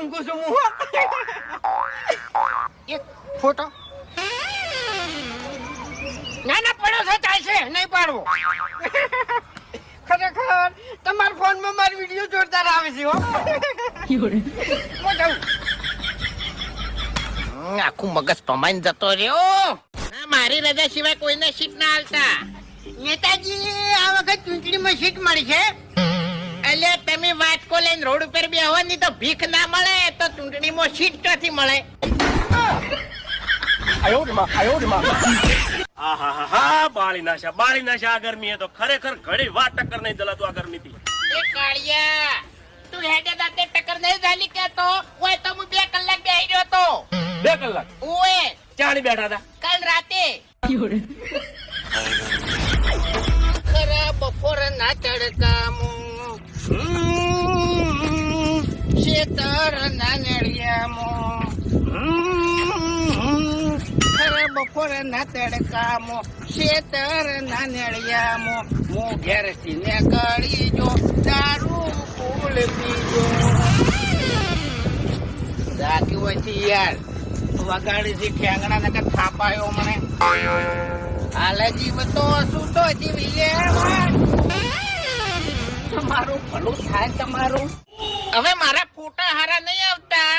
ઊંઘું છું હું એક ફોટો. ના ના પડો છે ચાલશે નહીં પાડવો. ખરેખર તમારા ફોનમાં મારી વીડિયો જોરદાર આવે છે હો. આખું મગજ પમાઈને જતો રહ્યો. મારી રજા સિવાય કોઈને સીટ ના આવતા નેતાજી આ વખત ચૂંટણીમાં સીટ મળી છે. લઈને રોડ ઉપર બેહવાની તો ભીખ ના મળે તો ચૂંટણીમાં સીટ ક્યાંથી મળે? આહાહાહા, બાળી નાખ્યા બાળી નાખ્યા આ ગરમી તો ખરેખર ઘડી વાર ટક્કર નહીં દલાતું આ ગરમી થી એ કાળિયા તું હેડે દાતે ટક્કર નહીં ઝાલી કેતો ઓય તો હું બે કલાક બેહી રહ્યો તો. બે કલાક? ઓએ ચાણી બેઠા હતા. કાલ રાતે. ખરા તડકામું હમ, શેતરના નળિયામું હમ, ખરા બપોરના તડકામું. શેતરના નળિયામું હું ઘેરથી કરી જો દારૂ ફૂલ પીજો. જાગ્યું હોય છે યાર. વગાડી છે ખેંગણા નકર થાપાયો મને. હાલે જીવ તો શું તો જીવી લે તમારું ભલું થાય તમારું. હવે મારા ફોટા હારા નહીં આવતા.